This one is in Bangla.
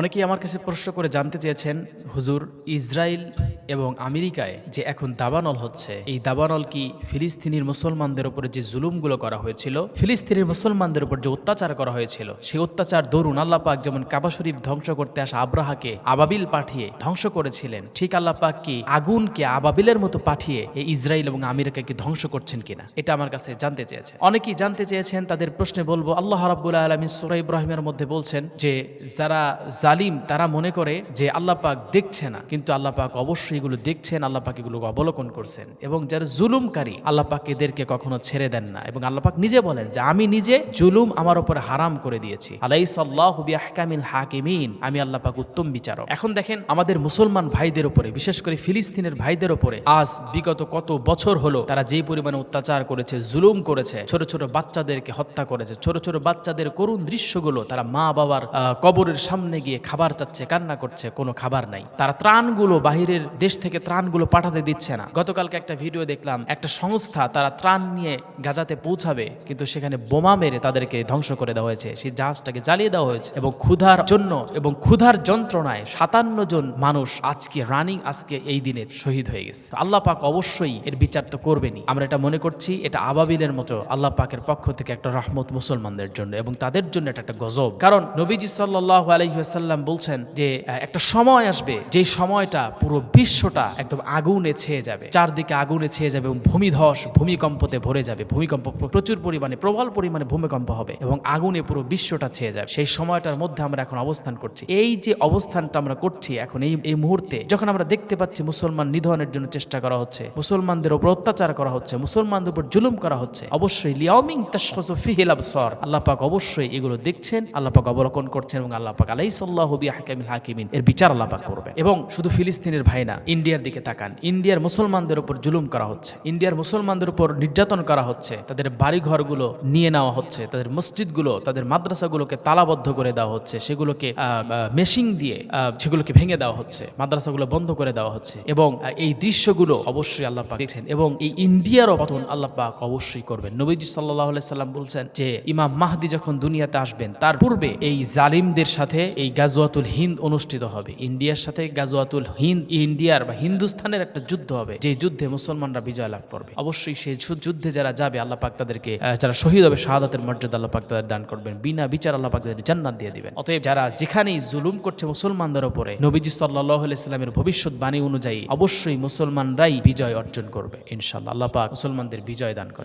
অনেকেই আমার কাছে প্রশ্ন করে জানতে চেয়েছেন, হুজুর ইসরায়েল এবং আমেরিকায় যে এখন দাবানল হচ্ছে, এই দাবানল কি ফিলিস্তিনির মুসলমানদের উপরে যে জুলুমগুলো করা হয়েছিল, ফিলিস্তিনির মুসলমানদের উপর যে অত্যাচার করা হয়েছিল সেই অত্যাচার দরুন আল্লাহ পাক যেমন কাবা শরীফ ধ্বংস করতে আসা আব্রাহাকে আবাবিল পাঠিয়ে ধ্বংস করেছিলেন, ঠিক আল্লাহ পাক কি আগুনকে আবাবিলের মতো পাঠিয়ে এই ইসরায়েল এবং আমেরিকাকে ধ্বংস করছেন কিনা? এটা আমার কাছে জানতে চেয়েছে অনেকেই জানতে চেয়েছেন, তাদের প্রশ্নে বলব, আল্লাহ রাব্বুল আলমিন সুরা ইব্রাহিমের মধ্যে বলছেন যে, যারা জালিম তারা মনে করে যে আল্লাহ পাক দেখছে না, কিন্তু আল্লাহ পাক অবশ্যই এগুলো দেখছেন, আল্লাহ পাক এগুলো অবলোকন করছেন এবং যারা জুলুমকারী, আল্লাহ পাক এদেরকে কখনো ছেড়ে দেন না এবং আল্লাহ পাক নিজে বলেন যে আমি নিজে জুলুম আমার উপরে হারাম করে দিয়েছি। আলাই সাল্লাহ হাকিমিন, আমি আল্লাহ পাক উত্তম বিচারক। এখন দেখেন আমাদের মুসলমান ভাইদের উপরে, বিশেষ করে ফিলিস্তিনের ভাইদের উপরে, আজ বিগত কত বছর হলো তারা যে পরিমাণে অত্যাচার করেছে, জুলুম করেছে, ছোট ছোট বাচ্চাদেরকে হত্যা করেছে, ছোট ছোট বাচ্চাদের করুণ দৃশ্যগুলো তারা মা বাবার কবরের সামনে গিয়ে খাবার চাচ্ছে, কান্না করছে, কোনো খাবার নাই। তারা ত্রাণগুলো, বাহিরের দেশ থেকে ত্রাণগুলো পাঠাতে দিচ্ছে না। গতকালকে একটা ভিডিও দেখলাম, একটা সংস্থা তারা ত্রাণ নিয়ে গাজাতে পৌঁছাবে, কিন্তু সেখানে বোমা মেরে তাদেরকে ধ্বংস করে দেওয়া হয়েছে। সেই জাহাজটাকে জ্বালিয়ে দেওয়া হয়েছে এবং ক্ষুধার জন্য এবং ক্ষুধার যন্ত্রণায় সাতান্ন জন মানুষ আজকে রানিং, আজকে এই দিনে শহীদ হয়ে গেছে। আল্লাহ পাক অবশ্যই এর বিচার তো করবেনি আমরা এটা মনে করছি, এটা আবাবিলের মতো আল্লাহ পাকের পক্ষ থেকে একটা রহমত মুসলমানদের জন্য এবং তাদের জন্য এটা একটা গজব। কারণ নবীজি সাল্লাহ আলহিহাসাল্লাম বলছেন যে একটা সময় আসবে যে সময়টা পুরো বিশ্বটা একদম আগুনে ছেয়ে যাবে। চারদিকে আগুনে ছেয়ে যাবে এবং ভূমিধস ভূমিকম্পতে ভরে যাবে। ভূমিকম্প প্রচুর পরিমাণে, প্রবল পরিমাণে ভূমিকম্প হবে এবং আগুনে পুরো বিশ্বটা ছেয়ে যাবে। সেই সময়টার মধ্যে আমরা এখন অবস্থান করছি। এই যে অবস্থানটা আমরা করছি এখন, এই এই মুহূর্তে, যখন আমরা দেখতে পাচ্ছি মুসলমান নিধনের জন্য চেষ্টা করা হচ্ছে, মুসলমানদের উপর অত্যাচার করা হচ্ছে, মুসলমানদের উপর জুলুম করা হচ্ছে, অবশ্যই লিয়ামিং তাশখাসু ফিহিল আবসার। আল্লাহ পাক অবশ্যই এগুলো দেখছেন, আল্লাহ পাক অবলোকন করছেন এবং আল্লাহ পাক আলাইহি সাল্লাহু বিহাকামিল হাকিমিন। এর বিচার আল্লাহ পাক করবে এবং শুধু ফিলিস্তিনের ভাই না, ইন্ডিয়ার দিকে তাকান। ইন্ডিয়ার মুসলমানদের উপর জুলুম করা হচ্ছে। ইন্ডিয়ার মুসলমানদের উপর নির্যাতন করা হচ্ছে। তাদের বাড়িঘরগুলো নিয়ে নেওয়া হচ্ছে। তাদের মসজিদগুলো, তাদের মাদ্রাসাগুলোকে তালাবদ্ধ করে দেওয়া হচ্ছে। সেগুলোকে মেশিং দিয়ে সেগুলোকে ভেঙে দেওয়া হচ্ছে। মাদ্রাসাগুলো বন্ধ করে দেওয়া হচ্ছে। এবং এই দৃশ্যগুলো অবশ্যই আল্লাহ দেখছেন। এবং এই ইন্ডিয়ারও পতন আল্লাহ অবশ্যই করবেন। নবীজি সাল্লাহ সাল্লাম বলছেন যে, ইমাম মাহদি যখন দুনিয়াতে আসবেন, তার পূর্বে এই জালিমদের সাথে, এই গাজওয়াতুল হিন্দ অনুষ্ঠিত হবে। ইন্ডিয়ার সাথে গাজওয়াতুল হিন্দ, ইন্ডিয়ার বা হিন্দুস্তানের একটা যুদ্ধ হবে, যে যুদ্ধে মুসলমানরা বিজয় লাভ করবে। অবশ্যই সেই যুদ্ধে যারা যাবে, আল্লাহ পাক তাদেরকে যারা শহীদ হবে, শাহাদাতের মর্যাদা আল্লাহ পাক তাদের দান করবেন। বিনা বিচার আল্লাহ পাক তাদের জান্নাত দিয়ে দিবেন। অতএব যারা যেখানেই জুলুম করছে মুসলমানদের উপরে নবীজি সাল্লাহ ইসলামের ভবিষ্যৎবাণী অনুযায়ী অবশ্যই মুসলমানরাই বিজয় অর্জন করবে ইনশাল্লাহ আল্লাহ পাক মুসলমানদের বিজয় দান করে